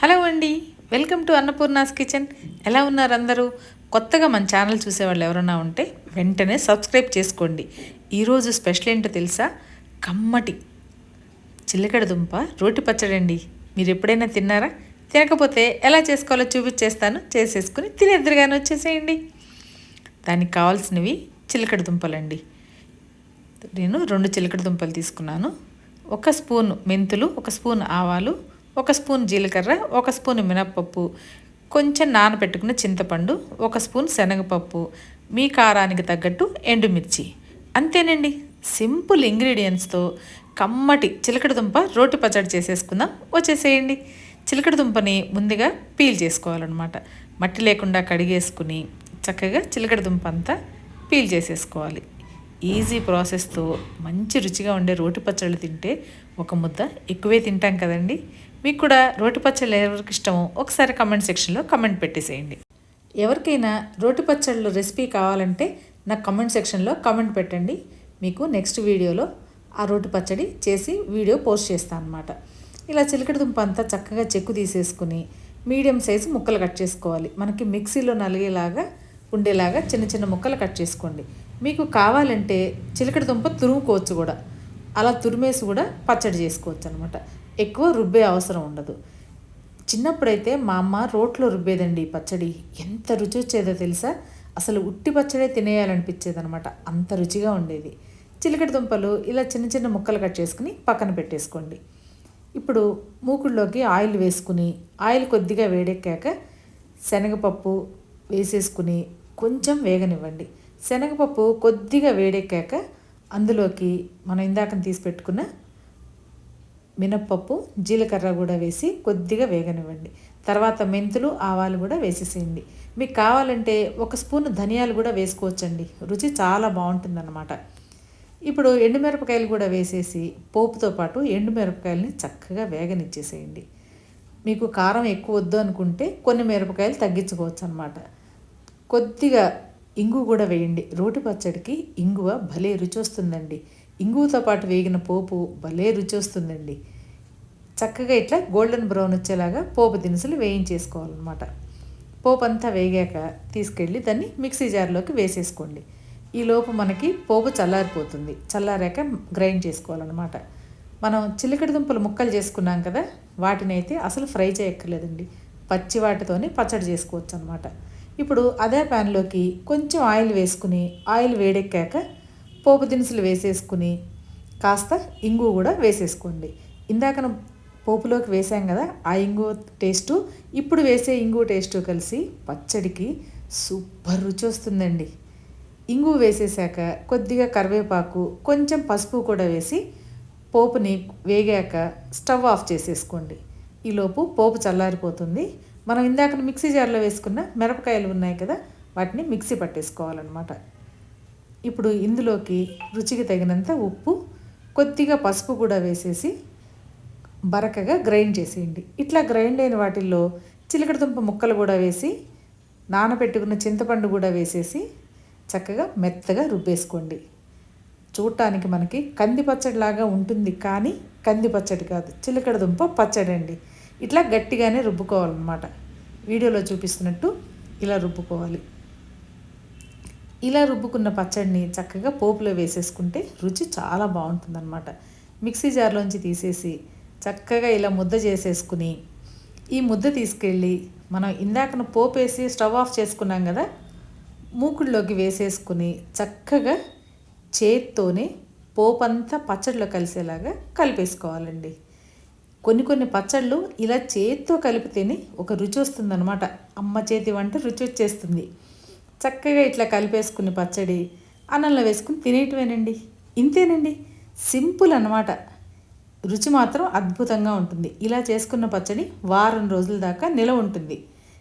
Hello అండి welcome to Annapurna's kitchen. ఎలా ఉన్నారు అందరూ? కొత్తగా మన ఛానల్ చూసేవాళ్ళు ఎవరైనా ఉంటే వెంటనే సబ్స్క్రైబ్ చేసుకోండి. ఈరోజు స్పెషల్ ఏంటో తెలుసా? కమ్మటి చిల్లకడ దుంప రోటి పచ్చడి అండి. మీరు ఎప్పుడైనా తిన్నారా? తినకపోతే ఎలా చేసుకోవాలో చూపించేస్తాను. చేసేసుకుని తినేద్దరుగానే వచ్చేసేయండి. దానికి కావాల్సినవి చిలకడ దుంపలండి. నేను రెండు చిలకడ దుంపలు తీసుకున్నాను. ఒక స్పూన్ మెంతులు ఒక స్పూన్ ఆవాలు ఒక స్పూన్ జీలకర్ర ఒక స్పూన్ మినప్పప్పు కొంచెం నానబెట్టుకున్న చింతపండు ఒక స్పూన్ శనగపప్పు మీ కారానికి తగ్గట్టు ఎండుమిర్చి. అంతేనండి. సింపుల్ ఇంగ్రీడియంట్స్తో కమ్మటి చిలకడ దుంప రోటి పచ్చడి చేసేసుకుందాం. వచ్చేసేయండి. చిలకడ దుంపని ముందుగా పీల్ చేసుకోవాలన్నమాట. మట్టి లేకుండా కడిగేసుకుని చక్కగా చిలకడ దుంప అంతా పీల్ చేసేసుకోవాలి. ఈజీ ప్రాసెస్తో మంచి రుచిగా ఉండే రోటి పచ్చళ్ళు తింటే ఒక ముద్ద ఎక్కువే తింటాం కదండి. మీకు కూడా రోటి పచ్చళ్ళు ఎవరికి ఇష్టమో ఒకసారి కమెంట్ సెక్షన్లో కమెంట్ పెట్టేసేయండి. ఎవరికైనా రోటి పచ్చళ్ళు రెసిపీ కావాలంటే నాకు కమెంట్ సెక్షన్లో కమెంట్ పెట్టండి. మీకు నెక్స్ట్ వీడియోలో ఆ రోటి పచ్చడి చేసి వీడియో పోస్ట్ చేస్తాను అనమాట ఇలా చిలకడ దుంప అంతా చక్కగా చెక్కు తీసేసుకుని మీడియం సైజు ముక్కలు కట్ చేసుకోవాలి. మనకి మిక్సీలో నలిగేలాగా ఉండేలాగా చిన్న చిన్న ముక్కలు కట్ చేసుకోండి. మీకు కావాలంటే చిలకడ దుంప తురుముకోవచ్చు కూడా. అలా తురిమేసి కూడా పచ్చడి చేసుకోవచ్చు అనమాట ఎక్కువ రుబ్బే అవసరం ఉండదు. చిన్నప్పుడైతే మా అమ్మ రోట్లో రుబ్బేదండి పచ్చడి. ఎంత రుచి వచ్చేదో తెలుసా? అసలు ఉట్టి పచ్చడే తినేయాలనిపించేది అనమాట అంత రుచిగా ఉండేది. చిలకడ దుంపలు ఇలా చిన్న చిన్న ముక్కలు కట్ చేసుకుని పక్కన పెట్టేసుకోండి. ఇప్పుడు మూకుళ్ళలోకి ఆయిల్ వేసుకుని ఆయిల్ కొద్దిగా వేడెక్కాక శనగపప్పు వేసేసుకుని కొంచెం వేగనివ్వండి. శనగపప్పు కొద్దిగా వేడెక్కాక అందులోకి మనం ఇందాక తీసి పెట్టుకున్న మినప్పప్పు జీలకర్ర కూడా వేసి కొద్దిగా వేగనివ్వండి. తర్వాత మెంతులు ఆవాలు కూడా వేసేసేయండి. మీకు కావాలంటే ఒక స్పూన్ ధనియాలు కూడా వేసుకోవచ్చండి. రుచి చాలా బాగుంటుందన్నమాట. ఇప్పుడు ఎండుమిరపకాయలు కూడా వేసేసి పోపుతో పాటు ఎండుమిరపకాయలని చక్కగా వేగనిచ్చేసేయండి. మీకు కారం ఎక్కువ వద్దు అనుకుంటే కొన్ని మిరపకాయలు తగ్గించుకోవచ్చు అనమాట కొద్దిగా ఇంగు కూడా వేయండి. రోటి పచ్చడికి ఇంగువ భలే రుచి వస్తుందండి. ఇంగువతో పాటు వేగిన పోపు భలే రుచి వస్తుందండి. చక్కగా ఇట్లా గోల్డెన్ బ్రౌన్ వచ్చేలాగా పోపు దినుసులు వేయించేసుకోవాలన్నమాట. పోపు అంతా వేగాక తీసుకెళ్ళి దాన్ని మిక్సీ జార్లోకి వేసేసుకోండి. ఈ లోపు మనకి పోపు చల్లారిపోతుంది. చల్లారాక గ్రైండ్ చేసుకోవాలన్నమాట. మనం చిలికడి దుంపలు ముక్కలు చేసుకున్నాం కదా వాటిని అయితే అసలు ఫ్రై చేయక్కర్లేదండి. పచ్చి వాటితోనే పచ్చడి చేసుకోవచ్చు అనమాట ఇప్పుడు అదే ప్యాన్లోకి కొంచెం ఆయిల్ వేసుకుని ఆయిల్ వేడెక్కాక పోపు దినుసులు వేసేసుకుని కాస్త ఇంగు కూడా వేసేసుకోండి. ఇందాక పోపులోకి వేసాం కదా ఆ ఇంగు టేస్టు ఇప్పుడు వేసే ఇంగు టేస్టు కలిసి పచ్చడికి సూపర్ రుచి వస్తుందండి. ఇంగు వేసేసాక కొద్దిగా కరివేపాకు కొంచెం పసుపు కూడా వేసి పోపుని వేగాక స్టవ్ ఆఫ్ చేసేసుకోండి. ఈలోపు పోపు చల్లారిపోతుంది. మనం ఇందాక మిక్సీ జార్లో వేసుకున్న మిరపకాయలు ఉన్నాయి కదా వాటిని మిక్సీ పట్టేసుకోవాలన్నమాట. ఇప్పుడు ఇందులోకి రుచికి తగినంత ఉప్పు కొద్దిగా పసుపు కూడా వేసేసి బరకగా గ్రైండ్ చేసేయండి. ఇట్లా గ్రైండ్ అయిన వాటిల్లో చిలకడదుంప ముక్కలు కూడా వేసి నానబెట్టుకున్న చింతపండు కూడా వేసేసి చక్కగా మెత్తగా రుబ్బేసుకోండి. చూడటానికి మనకి కంది పచ్చడిలాగా ఉంటుంది కానీ కంది పచ్చడి కాదు చిలకడ దుంప పచ్చడి అండి. ఇట్లా గట్టిగానే రుబ్బుకోవాలన్నమాట. వీడియోలో చూపిస్తున్నట్టు ఇలా రుబ్బుకోవాలి. ఇలా రుబ్బుకున్న పచ్చడిని చక్కగా పోపులో వేసేసుకుంటే రుచి చాలా బాగుంటుందన్నమాట. మిక్సీ జార్లోంచి తీసేసి చక్కగా ఇలా ముద్ద చేసేసుకుని ఈ ముద్ద తీసుకెళ్ళి మనం ఇందాకన పోపు వేసి స్టవ్ ఆఫ్ చేసుకున్నాం కదా మూకుడిలోకి వేసేసుకుని చక్కగా చేత్తోనే పోపంతా పచ్చడిలో కలిసేలాగా కలిపేసుకోవాలండి. కొన్ని కొన్ని పచ్చళ్ళు ఇలా చేత్తో కలిపితేనే ఒక రుచి వస్తుందన్నమాట. అమ్మ చేతి వంట రుచి వచ్చేస్తుంది. చక్కగా ఇట్లా కలిపేసుకుని పచ్చడి అన్నంలో వేసుకుని తినేయటమేనండి ఇంతేనండి? సింపుల్ అనమాట రుచి మాత్రం అద్భుతంగా ఉంటుంది. ఇలా చేసుకున్న పచ్చడి వారం రోజుల దాకా నిలవ ఉంటుంది.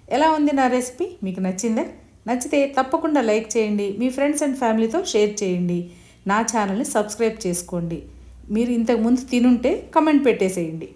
ఎలా ఉంది నా రెసిపీ? మీకు నచ్చిందా? నచ్చితే తప్పకుండా లైక్ చేయండి. మీ ఫ్రెండ్స్ అండ్ ఫ్యామిలీతో షేర్ చేయండి. నా ఛానల్ని సబ్స్క్రైబ్ చేసుకోండి. మీరు ఇంతకుముందు తినుంటే కమెంట్ పెట్టేసేయండి.